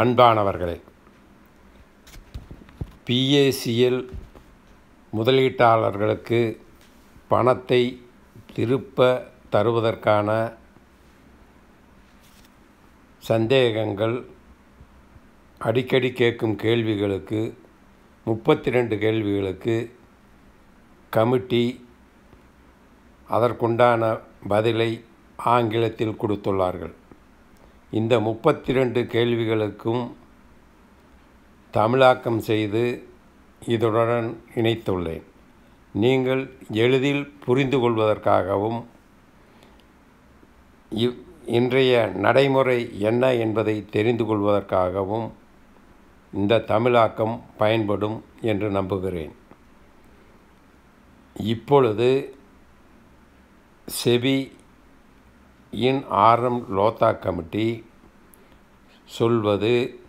அன்பானவர்களே பிஏசிஎல் முதலீட்டாளர்களுக்கு பணத்தை திருப்ப தருவதற்கான சந்தேகங்கள் அடிக்கடி கேட்கும் கேள்விகளுக்கு முப்பத்தி ரெண்டு கேள்விகளுக்கு கமிட்டி அதற்குண்டான பதிலை ஆங்கிலத்தில் கொடுத்துள்ளார்கள். இந்த முப்பத்தி ரெண்டு கேள்விகளுக்கும் தமிழாக்கம் செய்து இதனுடன் இணைத்துள்ளேன். நீங்கள் எளிதில் புரிந்து கொள்வதற்காகவும் இவ் இன்றைய நடைமுறை என்ன என்பதை தெரிந்து கொள்வதற்காகவும் இந்த தமிழாக்கம் பயன்படும் என்று நம்புகிறேன். இப்பொழுது செபி இன் ஆர்எம் லோத்தா கமிட்டி சொல்வது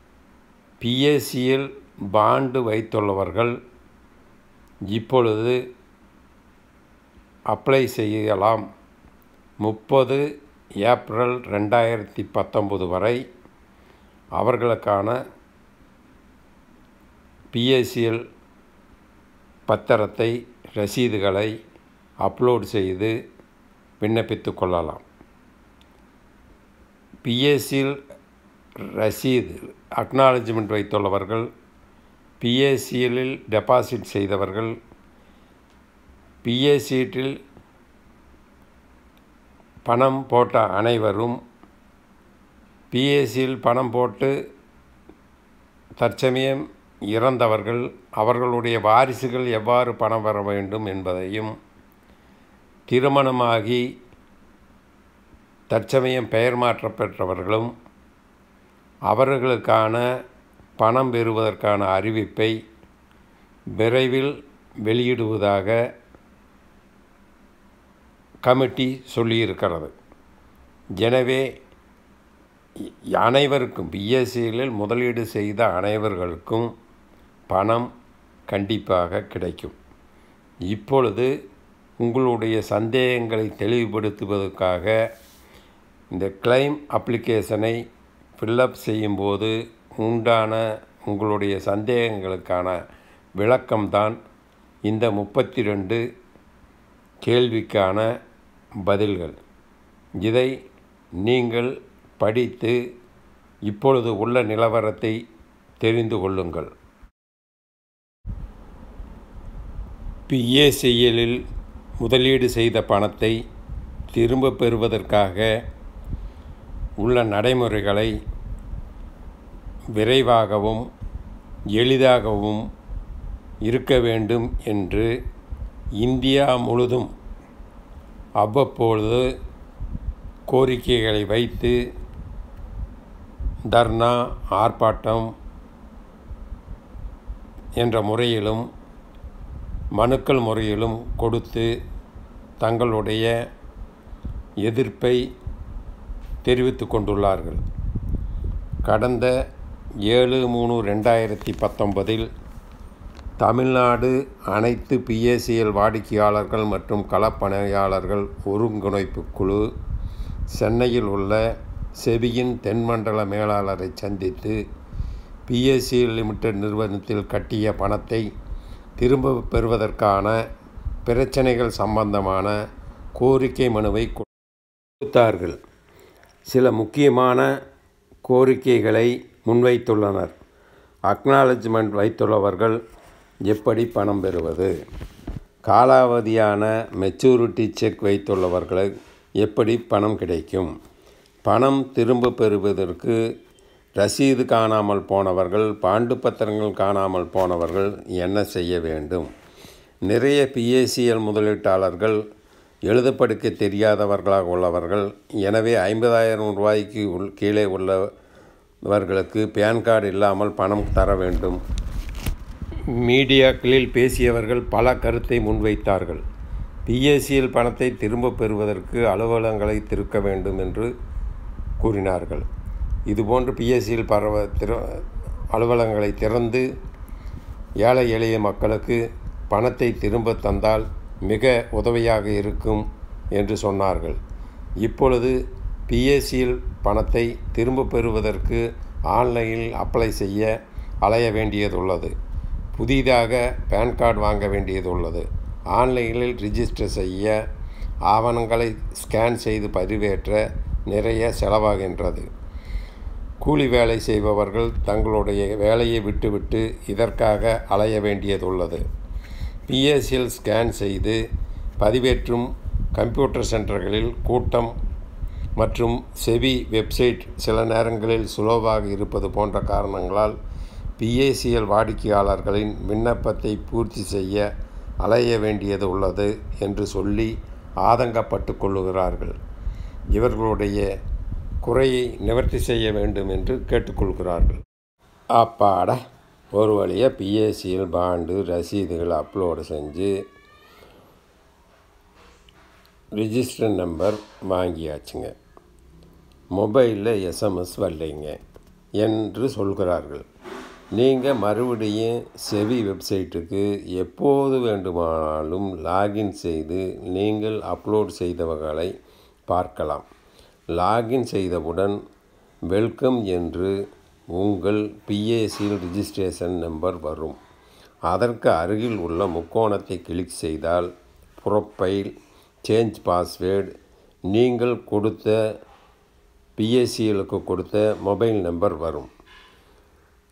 பிஎஸ்சியில் பாண்டு வைத்துள்ளவர்கள் இப்பொழுது அப்ளை செய்யலாம். முப்பது ஏப்ரல் ரெண்டாயிரத்தி பத்தொம்பது வரை அவர்களுக்கான பிஎஸ்சிஎல் பத்திரத்தை ரசீதுகளை அப்லோட் செய்து விண்ணப்பித்து கொள்ளலாம். பிஎஸ்சியில் ரசீது அக்னாலஜ்மெண்ட் வைத்துள்ளவர்கள் பிஎஸ்சிஎல்லில் டெபாசிட் செய்தவர்கள் பிஏசீட்டில் பணம் போட்ட அனைவரும் பிஎஸ்சியில் பணம் போட்டு தற்சமயம் இறந்தவர்கள் அவர்களுடைய வாரிசுகள் எவ்வாறு பணம் பெற வேண்டும் என்பதையும் திருமணமாகி தற்சமயம் பெயர் மாற்றம் பெற்றவர்களும் அவர்களுக்கான பணம் பெறுவதற்கான அறிவிப்பை விரைவில் வெளியிடுவதாக கமிட்டி சொல்லியிருக்கிறது. எனவே அனைவருக்கும் பிஎஸ்சியில் முதலீடு செய்த அனைவர்களுக்கும் பணம் கண்டிப்பாக கிடைக்கும். இப்பொழுது உங்களுடைய சந்தேகங்களை தெளிவுபடுத்துவதற்காக இந்த கிளைம் அப்ளிகேஷனை ஃபில்லப் செய்யும்போது உண்டான உங்களுடைய சந்தேகங்களுக்கான விளக்கம்தான் இந்த முப்பத்தி ரெண்டு கேள்விக்கான பதில்கள். இதை நீங்கள் படித்து இப்பொழுது உள்ள நிலவரத்தை தெரிந்து கொள்ளுங்கள். பிஏசிஎல்லில் முதலீடு செய்த பணத்தை திரும்ப பெறுவதற்காக உள்ள நடைமுறைகளை விரைவாகவும் எளிதாகவும் இருக்க வேண்டும் என்று இந்தியா முழுதும் அவ்வப்பொழுது கோரிக்கைகளை வைத்து தர்ணா ஆர்ப்பாட்டம் என்ற முறையிலும் மனுக்கள் முறையிலும் கொடுத்து தங்களுடைய எதிர்ப்பை தெரிவித்து கொண்டுள்ளார்கள். கடந்த ஏழு மூணு ரெண்டாயிரத்தி பத்தொன்பதில் தமிழ்நாடு அனைத்து பிஎஸ்சிஎல் வாடிக்கையாளர்கள் மற்றும் களப்பணியாளர்கள் ஒருங்கிணைப்பு குழு சென்னையில் உள்ள செபியின் தென்மண்டல மேலாளரை சந்தித்து பிஎஸ்சிஎல் லிமிடெட் நிறுவனத்தில் கட்டிய பணத்தை திரும்ப பெறுவதற்கான பிரச்சனைகள் சம்பந்தமான கோரிக்கை மனுவை கொடுத்தார்கள். சில முக்கியமான கோரிக்கைகளை முன்வைத்துள்ளனர். அக்னாலஜ்மெண்ட் வைத்துள்ளவர்கள் எப்படி பணம் பெறுவது? காலாவதியான மெச்சூரிட்டி செக் வைத்துள்ளவர்கள் எப்படி பணம் கிடைக்கும்? பணம் திரும்ப பெறுவதற்கு ரசீது காணாமல் போனவர்கள் பாண்டு பத்திரங்கள் காணாமல் போனவர்கள் என்ன செய்ய வேண்டும்? நிறைய பிஏசிஎல் முதலீட்டாளர்கள் எழுதப்படுக்க தெரியாதவர்களாக உள்ளவர்கள் எனவே ஐம்பதாயிரம் ரூபாய்க்கு உள் கீழே உள்ளவர்களுக்கு பேன் கார்டு இல்லாமல் பணம் தர வேண்டும். மீடியாக்களில் பேசியவர்கள் பல கருத்தை முன்வைத்தார்கள். பிஎஸ்சியில் பணத்தை திரும்ப பெறுவதற்கு அலுவலகங்களை திருக்க வேண்டும் என்று கூறினார்கள். இதுபோன்று பிஎஸ்சியில் பரவ திற அலுவலகங்களை திறந்து ஏழை எளிய மக்களுக்கு பணத்தை திரும்ப தந்தால் மிக உதவியாக இருக்கும் என்று சொன்னார்கள். இப்பொழுது பிஎஸ்சியில் பணத்தை திரும்ப பெறுவதற்கு ஆன்லைனில் அப்ளை செய்ய அலைய வேண்டியதுள்ளது. புதிதாக பேன் கார்டு வாங்க வேண்டியதுள்ளது. ஆன்லைனில் ரிஜிஸ்டர் செய்ய ஆவணங்களை ஸ்கேன் செய்து பதிவேற்ற நிறைய செலவாகின்றது. கூலி வேலை செய்பவர்கள் தங்களுடைய வேலையை விட்டுவிட்டு இதற்காக அலைய வேண்டியதுள்ளது. பிஎஸ்எல் ஸ்கேன் செய்து பதிவேற்றும் கம்ப்யூட்டர் சென்டர்களில் கூட்டம் மற்றும் செவி வெப்சைட் சில நேரங்களில் சுலோவாக இருப்பது போன்ற காரணங்களால் பிஏசிஎல் வாடிக்கையாளர்களின் விண்ணப்பத்தை பூர்த்தி செய்ய அலைய வேண்டியது உள்ளது என்று சொல்லி ஆதங்கப்பட்டு கொள்ளுகிறார்கள். இவர்களுடைய குறையை நிவர்த்தி செய்ய வேண்டும் என்று கேட்டுக்கொள்கிறார்கள் அப்பாடா! ஒரு வழியாக பிஎஸ்சியில் பாண்டு ரசீதுகள் அப்லோடு செஞ்சு ரிஜிஸ்டர் நம்பர் வாங்கியாச்சுங்க. மொபைலில் எஸ்எம்எஸ் வரலைங்க என்று சொல்கிறார்கள். நீங்கள் மறுபடியும் செவி வெப்சைட்டுக்கு எப்போது வேண்டுமானாலும் லாகின் செய்து நீங்கள் அப்லோட் செய்தவர்களை பார்க்கலாம். லாகின் செய்தவுடன் வெல்கம் என்று உங்கள் பிஏசியில் ரிஜிஸ்ட்ரேஷன் நம்பர் வரும். அதற்கு அருகில் உள்ள முக்கோணத்தை கிளிக் செய்தால் ப்ரொஃபைல் சேஞ்ச் பாஸ்வேர்டு நீங்கள் கொடுத்த பிஎஸ்சிஎலுக்கு கொடுத்த மொபைல் நம்பர் வரும்.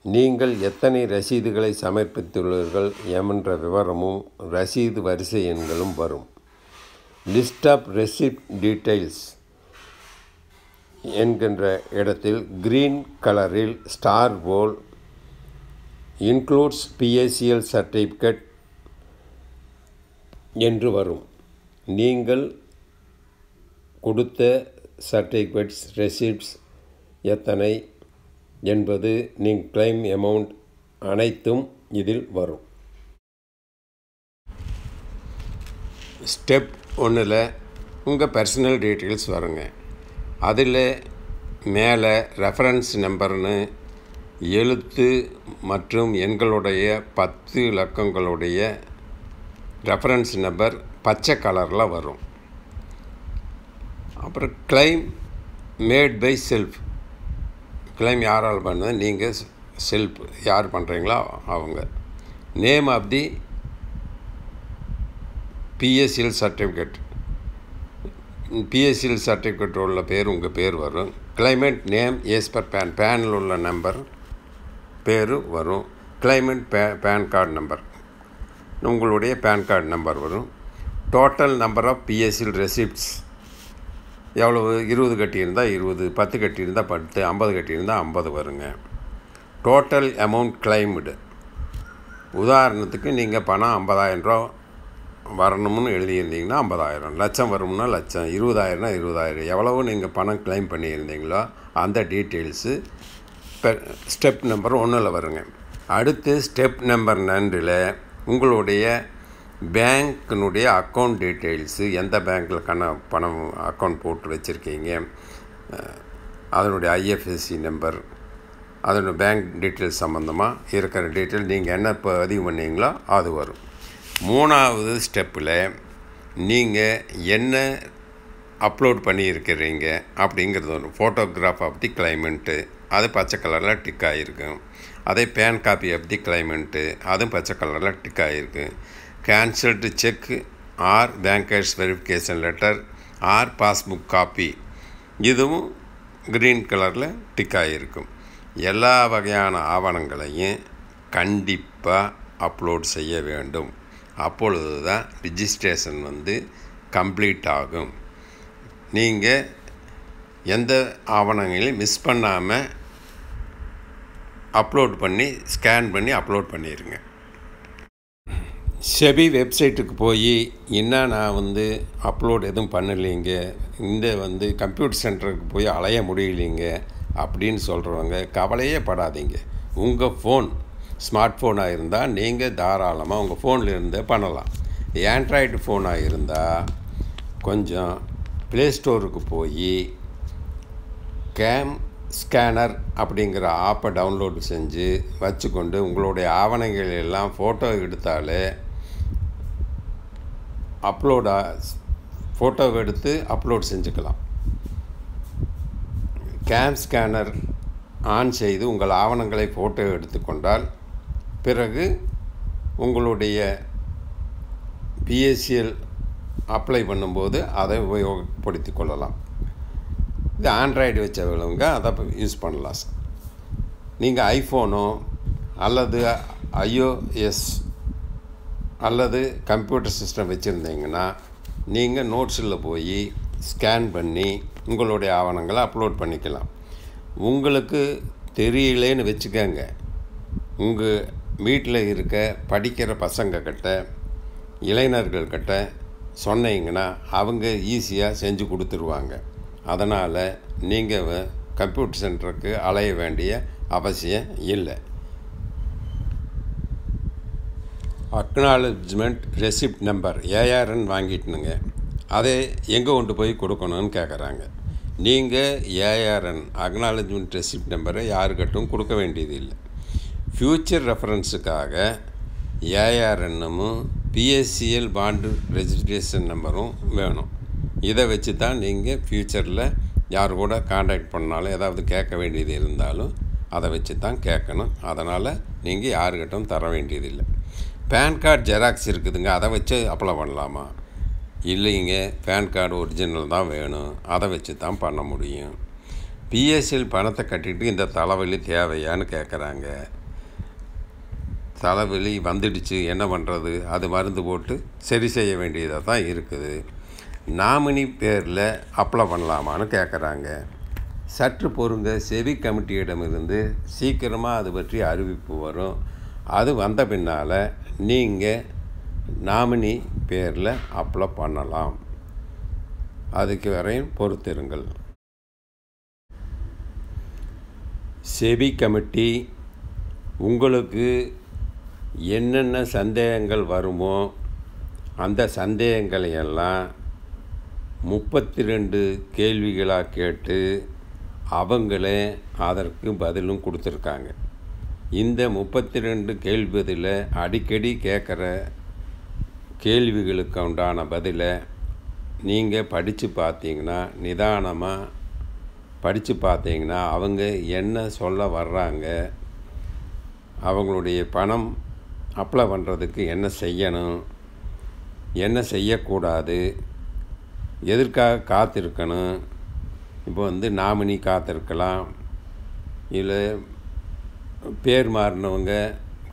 நீங்கள் எத்தனை ரசீதுகளை சமர்ப்பித்துள்ளீர்கள் என்ற விவரமும் ரசீது வரிசை எண்களும் வரும். லிஸ்ட் ஆஃப் ரெசிப்ட் டீட்டெயில்ஸ் என்கின்ற இடத்தில் கிரீன் கலரில் ஸ்டார் போல் includes P S C L certificate என்று வரும். நீங்கள் கொடுத்த சர்டிஃபிகேட்ஸ் ரெசிப்ட்ஸ் எத்தனை என்பது நீங்கள் கிளைம் அமௌண்ட் அனைத்தும் இதில் வரும். ஸ்டெப் ஒன்றில் உங்கள் பர்சனல் டீட்டெயில்ஸ் வருங்க. அதில் மேலே ரெஃபரன்ஸ் நம்பர்னு எழுத்து மற்றும் எண்களுடைய பத்து இலக்கங்களுடைய ரெஃபரன்ஸ் நம்பர் பச்சை கலரில் வரும். அப்புறம் claim made by self claim யாரால் பண்ணது? நீங்கள் செல்ஃப் யார் பண்ணுறீங்களோ அவங்க. Name of the P S L certificate பிஎஸ்சியில் certificate உள்ள பேர் உங்கள் பேர் வரும். Claimant name as per PAN பேனில் உள்ள நம்பர் பேர் வரும். கிளைமேட் பே பேன் கார்டு நம்பர் உங்களுடைய பேன் கார்டு நம்பர் வரும். டோட்டல் நம்பர் ஆஃப் பிஎஸ்சியில் ரெசிப்ட்ஸ் எவ்வளவு? இருபது கட்டியிருந்தால் இருபது பத்து கட்டியிருந்தால் பத்து ஐம்பது கட்டியிருந்தால் ஐம்பது வருங்க. டோட்டல் அமௌண்ட் கிளைம்டு உதாரணத்துக்கு நீங்கள் பணம் ஐம்பதாயிரம் ரூபா வரணும்னு எழுதியிருந்தீங்கன்னா ஐம்பதாயிரம். லட்சம் வரும்னா லட்சம் இருபதாயிரம்னா இருபதாயிரம். எவ்வளவு நீங்கள் பணம் கிளைம் பண்ணியிருந்தீங்களோ அந்த டீட்டெயில்ஸு ஸ்டெப் நம்பர் ஒன்றில் வருங்க. அடுத்து ஸ்டெப் நம்பர் நன்றில் உங்களுடைய பேங்க்கினுடைய அக்கௌண்ட் டீட்டெயில்ஸு எந்த பேங்க்கில் கண பணம் அக்கௌண்ட் போட்டு வச்சுருக்கீங்க? அதனுடைய ஐஎஃப்எஸ்சி நம்பர் அதனுடைய பேங்க் டீட்டெயில்ஸ் சம்மந்தமாக இருக்கிற டீட்டெயில் நீங்கள் என்ன பதிவு பண்ணீங்களோ அது வரும். மூணாவது ஸ்டெப்பில் நீங்கள் என்ன அப்லோட் பண்ணியிருக்கிறீங்க அப்படிங்கிறது ஒன்று. ஃபோட்டோகிராஃப் அப்படி கிளைமெண்ட்டு அது பச்சை கலரில் டிக் ஆகிருக்கும் அதே பேன் காப்பி அப்படி கிளைமெண்ட்டு அதுவும் பச்சை கலரில் டிக் ஆகிருக்கு cancelled cheque or bankers verification letter or passbook copy இதுவும் க்ரீன் கலரில் டிக் ஆகிருக்கும் எல்லா வகையான ஆவணங்களையும் கண்டிப்பாக அப்லோட் செய்ய வேண்டும். அப்பொழுது தான் ரிஜிஸ்ட்ரேஷன் வந்து கம்ப்ளீட் ஆகும். நீங்கள் எந்த ஆவணங்களையும் மிஸ் பண்ணாமல் அப்லோட் பண்ணி ஸ்கேன் பண்ணி அப்லோட் பண்ணிடுங்க செபி வெப்சைட்டுக்கு போய் என்ன நான் வந்து அப்லோட் எதுவும் பண்ணலைங்க. இந்த வந்து கம்ப்யூட்டர் சென்டருக்கு போய் அலைய முடியலைங்க. அப்படின்னு சொல்கிறவங்க கவலையே படாதீங்க. உங்கள் ஃபோன் ஸ்மார்ட் ஃபோனாக இருந்தால் நீங்கள் தாராளமாக உங்கள் ஃபோனில் இருந்தே பண்ணலாம். ஆண்ட்ராய்டு ஃபோனாக இருந்தால் கொஞ்சம் ப்ளே ஸ்டோருக்கு போய் கேம் ஸ்கேனர் அப்படிங்கிற ஆப்பை டவுன்லோடு செஞ்சு வச்சுக்கொண்டு உங்களுடைய ஆவணங்கள் எல்லாம் ஃபோட்டோ எடுத்தாலே அப்லோடா ஃபோட்டோ எடுத்து அப்லோட் செஞ்சுக்கலாம். கேம் ஸ்கேனர் ஆன் செய்து உங்கள் ஆவணங்களை ஃபோட்டோ எடுத்துக்கொண்டால் பிறகு உங்களுடைய பிஎஸ்சிஎல் அப்ளை பண்ணும்போது அதை உபயோகப்படுத்தி கொள்ளலாம். இது ஆண்ட்ராய்டு வச்சவங்க அதை யூஸ் பண்ணலாம். சார் நீங்கள் ஐஃபோனோ அல்லது ஐஓஎஸ் அல்லது கம்ப்யூட்டர் சிஸ்டம் வச்சுருந்தீங்கன்னா நீங்கள் நோட்ஸில் போய் ஸ்கேன் பண்ணி உங்களுடைய ஆவணங்களை அப்லோட் பண்ணிக்கலாம். உங்களுக்கு தெரியலேன்னு வச்சுக்கோங்க. உங்கள் வீட்டில் இருக்க படிக்கிற பசங்கக்கிட்ட இளைஞர்கள்கிட்ட சொன்னீங்கன்னா அவங்க ஈஸியாக செஞ்சு கொடுத்துருவாங்க. அதனால் நீங்கள் கம்ப்யூட்டர் சென்டருக்கு அலைய வேண்டிய அவசியம் இல்லை. Acknowledgement receipt number A R N வாங்கிட்டுனுங்க. அதை எங்கே கொண்டு போய் கொடுக்கணும்னு கேட்குறாங்க நீங்கள் ஏஆர்என் அக்னாலஜ்மெண்ட் ரெசிப்ட் நம்பரை யாருக்கிட்டும் கொடுக்க வேண்டியது இல்லை ஃப்யூச்சர் ரெஃபரன்ஸுக்காக ஏஆர்என்னும் P S C L bond registration நம்பரும் வேணும். இதை வச்சு தான் நீங்கள் ஃப்யூச்சரில் யார் கூட காண்டாக்ட் பண்ணாலும் ஏதாவது கேட்க வேண்டியது இருந்தாலும் அதை வச்சு தான் கேட்கணும். அதனால் நீங்கள் யாருக்கிட்டும் தர வேண்டியதில்லை. பேன் கார்டு ஜெராக்ஸ் இருக்குதுங்க அதை வச்சு அப்ளை பண்ணலாமா? இல்லைங்க பேன் கார்டு ஒரிஜினல் தான் வேணும். அதை வச்சு தான் பண்ண முடியும். பிஎஸ்சியில் பணத்தை கட்டிட்டு இந்த தலைவலி தேவையான்னு கேட்குறாங்க தலைவலி வந்துடுச்சு என்ன பண்ணுறது அது மருந்து போட்டு சரி செய்ய வேண்டியதாக தான் இருக்குது. நாமினி பேரில் அப்ளை பண்ணலாமான்னு கேட்குறாங்க சற்று பொருந்த செவி கமிட்டியிடமிருந்து சீக்கிரமாக அது பற்றி அறிவிப்பு வரும். அது வந்த பின்னால் நீங்கள் நாமினி பேரில் அப்ளை பண்ணலாம். அதுக்கு வரையும் பொறுத்திருங்கள். செபி கமிட்டி உங்களுக்கு என்னென்ன சந்தேகங்கள் வருமோ அந்த சந்தேகங்களையெல்லாம் முப்பத்தி ரெண்டு கேள்விகளாக கேட்டு அவங்களே அதற்கு பதிலும் கொடுத்துருக்காங்க. இந்த முப்பத்தி ரெண்டு கேள்வி கேள்வியில் அடிக்கடி கேட்குற கேள்விகளுக்கு உண்டான பதிலை நீங்கள் படித்து பார்த்தீங்கன்னா நிதானமாக படித்து பார்த்தீங்கன்னா அவங்க என்ன சொல்ல வர்றாங்க அவங்களுடைய பணம் அப்ளை பண்ணுறதுக்கு என்ன செய்யணும் என்ன செய்யக்கூடாது எதற்காக காத்திருக்கணும் இப்போ வந்து நாமினி காத்திருக்கலாம் இல்லை பேர் மாறினவங்க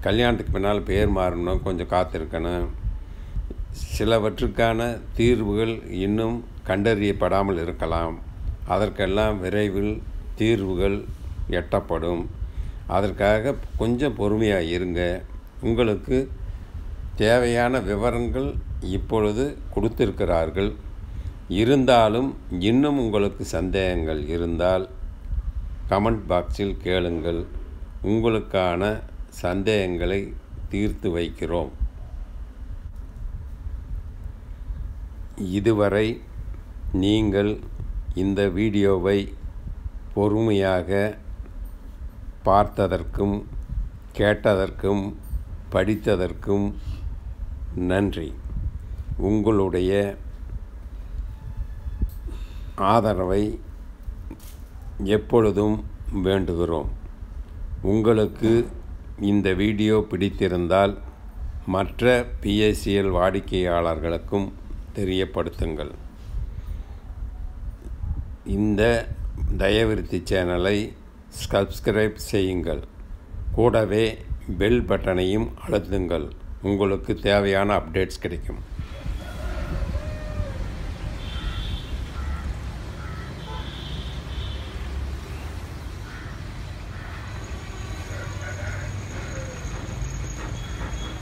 கல்யாணத்துக்கு பின்னால் பேர் மாறணும் கொஞ்சம் காத்திருக்கணும். சிலவற்றுக்கான தீர்வுகள் இன்னும் கண்டறியப்படாமல் இருக்கலாம். அதற்கெல்லாம் விரைவில் தீர்வுகள் எட்டப்படும். அதற்காக கொஞ்சம் பொறுமையாக இருங்க. உங்களுக்கு தேவையான விவரங்கள் இப்பொழுது கொடுத்திருக்கிறார்கள். இருந்தாலும் இன்னும் உங்களுக்கு சந்தேகங்கள் இருந்தால் கமெண்ட் பாக்ஸில் கேளுங்கள். உங்களுக்கான சந்தேகங்களை தீர்த்து வைக்கிறோம். இதுவரை நீங்கள் இந்த வீடியோவை பொறுமையாக பார்த்ததற்கும் கேட்டதற்கும் படித்ததற்கும் நன்றி. உங்களுடைய ஆதரவை எப்பொழுதும் வேண்டுகிறோம். உங்களுக்கு இந்த வீடியோ பிடித்திருந்தால் மற்ற பிஎஸ்சிஎல் வாடிக்கையாளர்களுக்கும் தெரியப்படுத்துங்கள். இந்த தயவிருத்தி சேனலை சப்ஸ்கிரைப் செய்யுங்கள். கூடவே பெல் பட்டனையும் அழுத்துங்கள். உங்களுக்கு தேவையான அப்டேட்ஸ் கிடைக்கும்.